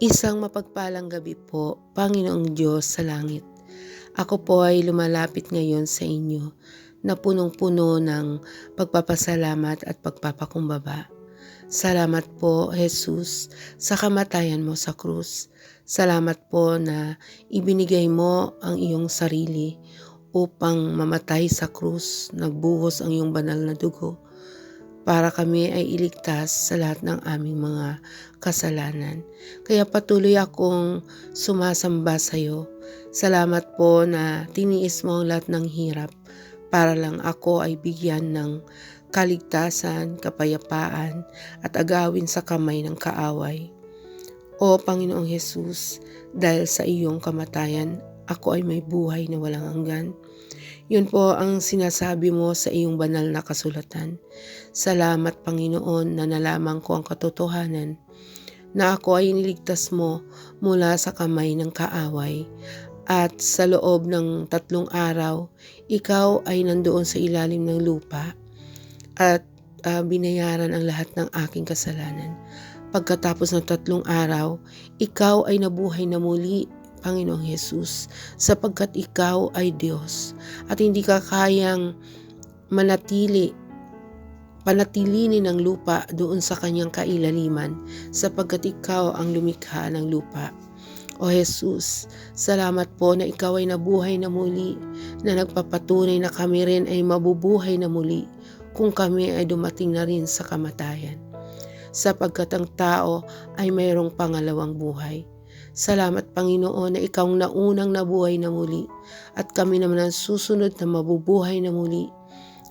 Isang mapagpalang gabi po, Panginoong Diyos sa langit. Ako po ay lumalapit ngayon sa inyo na punong-puno ng pagpapasalamat at pagpapakumbaba. Salamat po, Jesus, sa kamatayan mo sa krus. Salamat po na ibinigay mo ang iyong sarili upang mamatay sa krus, nagbuhos ang iyong banal na dugo para kami ay iligtas sa lahat ng aming mga kasalanan. Kaya patuloy akong sumasamba sa iyo. Salamat po na tiniis mo ang lahat ng hirap para lang ako ay bigyan ng kaligtasan, kapayapaan at agawin sa kamay ng kaaway. O Panginoong Hesus, dahil sa iyong kamatayan, ako ay may buhay na walang hanggan. Yun po ang sinasabi mo sa iyong banal na kasulatan. Salamat Panginoon na nalaman ko ang katotohanan na ako ay niligtas mo mula sa kamay ng kaaway at sa loob ng tatlong araw, ikaw ay nandoon sa ilalim ng lupa at uh, binayaran ang lahat ng aking kasalanan. Pagkatapos ng tatlong araw, ikaw ay nabuhay na muli Panginoong Yesus, sapagkat ikaw ay Diyos at hindi ka kayang manatili, panatilinin ng lupa doon sa kanyang kailaliman sapagkat ikaw ang lumikha ng lupa. O Jesus, salamat po na ikaw ay nabuhay na muli, na nagpapatunay na kami rin ay mabubuhay na muli kung kami ay dumating na rin sa kamatayan. Sapagkat ang tao ay mayroong pangalawang buhay. Salamat Panginoon na ikaw ang naunang nabuhay na muli at kami naman ang susunod na mabubuhay na muli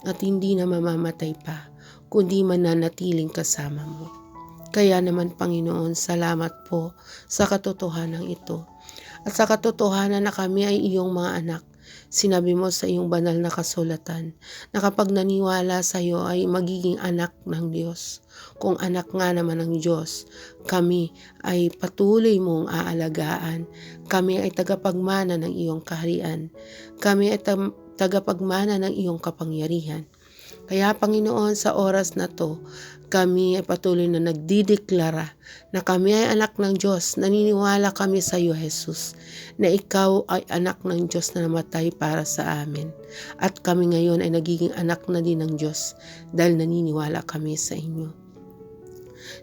at hindi na mamamatay pa kundi mananatiling kasama mo. Kaya naman Panginoon, salamat po sa katotohanan ito. At sa katotohanan na kami ay iyong mga anak Sinabi mo sa iyong banal na kasulatan na kapag naniwala sa iyo ay magiging anak ng Diyos. Kung anak nga naman ng Diyos, kami ay patuloy mong aalagaan. Kami ay tagapagmana ng iyong kaharian. Kami ay tagapagmana ng iyong kapangyarihan. Kaya Panginoon sa oras na to, kami ay patuloy na nagdideklara na kami ay anak ng Diyos. Naniniwala kami sa iyo, Jesus, na ikaw ay anak ng Diyos na namatay para sa amin. At kami ngayon ay nagiging anak na din ng Diyos dahil naniniwala kami sa inyo.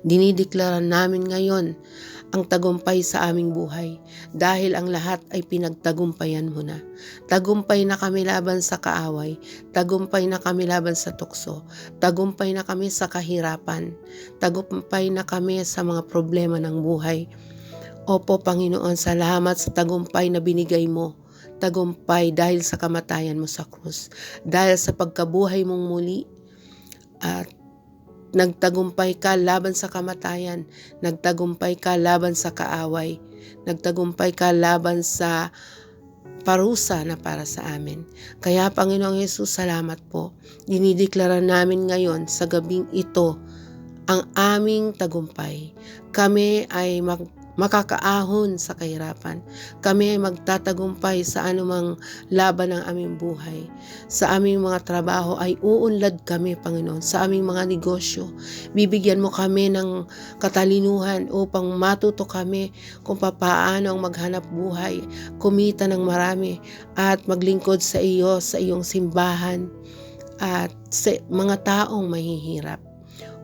Dinideklara namin ngayon ang tagumpay sa aming buhay dahil ang lahat ay pinagtagumpayan mo na. Tagumpay na kami laban sa kaaway, tagumpay na kami laban sa tukso, tagumpay na kami sa kahirapan, tagumpay na kami sa mga problema ng buhay. Opo Panginoon, salamat sa tagumpay na binigay mo tagumpay dahil sa kamatayan mo sa krus, dahil sa pagkabuhay mong muli at Nagtagumpay ka laban sa kamatayan. Nagtagumpay ka laban sa kaaway. Nagtagumpay ka laban sa parusa na para sa amin. Kaya Panginoong Yesus, salamat po. Dinideklara namin ngayon sa gabing ito ang aming tagumpay. Kami ay mag makakaahon sa kahirapan. Kami ay magtatagumpay sa anumang laban ng aming buhay. Sa aming mga trabaho ay uunlad kami, Panginoon. Sa aming mga negosyo, bibigyan mo kami ng katalinuhan upang matuto kami kung paano ang maghanap buhay, kumita ng marami, at maglingkod sa iyo, sa iyong simbahan, at sa mga taong mahihirap.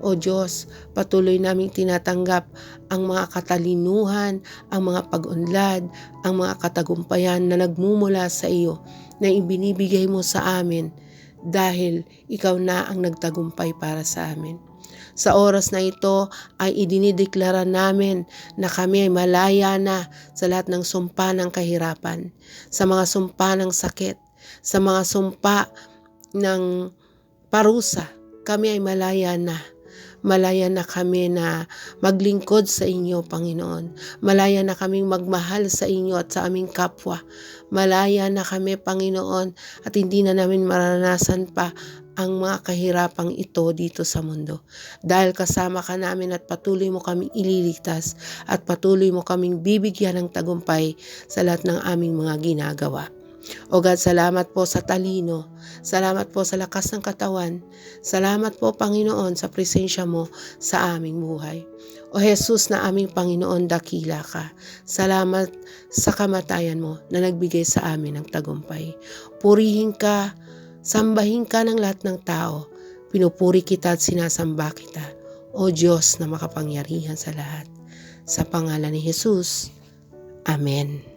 O Diyos, patuloy naming tinatanggap ang mga katalinuhan, ang mga pag-unlad, ang mga katagumpayan na nagmumula sa iyo na ibinibigay mo sa amin dahil ikaw na ang nagtagumpay para sa amin. Sa oras na ito ay idinideklara namin na kami ay malaya na sa lahat ng sumpa ng kahirapan, sa mga sumpa ng sakit, sa mga sumpa ng parusa. Kami ay malaya na Malaya na kami na maglingkod sa inyo, Panginoon. Malaya na kaming magmahal sa inyo at sa aming kapwa. Malaya na kami, Panginoon, at hindi na namin maranasan pa ang mga kahirapang ito dito sa mundo. Dahil kasama ka namin at patuloy mo kaming ililigtas at patuloy mo kaming bibigyan ng tagumpay sa lahat ng aming mga ginagawa. O God, salamat po sa talino. Salamat po sa lakas ng katawan. Salamat po, Panginoon, sa presensya mo sa aming buhay. O Jesus na aming Panginoon, dakila ka. Salamat sa kamatayan mo na nagbigay sa amin ng tagumpay. Purihin ka, sambahin ka ng lahat ng tao. Pinupuri kita at sinasamba kita. O Diyos na makapangyarihan sa lahat. Sa pangalan ni Jesus. Amen.